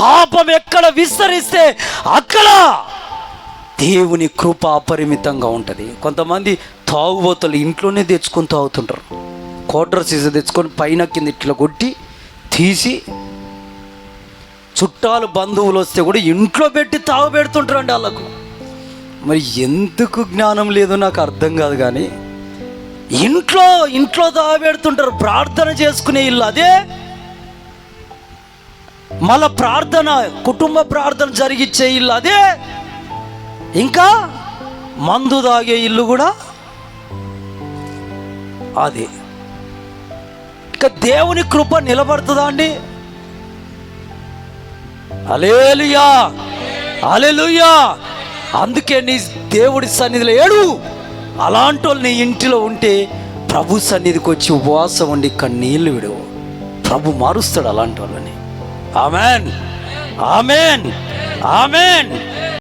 పాపం ఎక్కడ విస్తరిస్తే అక్కడ దేవుని కృప అపరిమితంగా ఉంటుంది. కొంతమంది తాగుబోతులు ఇంట్లోనే తెచ్చుకొని తాగుతుంటారు. క్వార్టర్ సీజన్ తెచ్చుకొని పైన కింద ఇట్లా కొట్టి తీసి చుట్టాలు బంధువులు వస్తే కూడా ఇంట్లో పెట్టి తాగుపెడుతుంటారండి వాళ్ళకు. మరి ఎందుకు జ్ఞానం లేదో నాకు అర్థం కాదు కానీ ఇంట్లో ఇంట్లో తాగబెడుతుంటారు. ప్రార్థన చేసుకునే ఇల్లు అదే. మళ్ళా ప్రార్థన కుటుంబ ప్రార్థన జరిగిచ్చే ఇల్లు అదే. ఇంకా మందు తాగే ఇల్లు కూడా అదే. ఇంకా దేవుని కృప నిలబడుతుందా అండి? అలేలుయా అలెలుయా అందుకే నీ దేవుడి సన్నిధిలో ఏడు. అలాంటి వాళ్ళు నీ ఇంటిలో ఉంటే ప్రభు సన్నిధికి వచ్చి ఉపవాసం ఉండి కన్నీళ్ళు విడవు ప్రభు మారుస్తాడు అలాంటి వాళ్ళని. Amen amen amen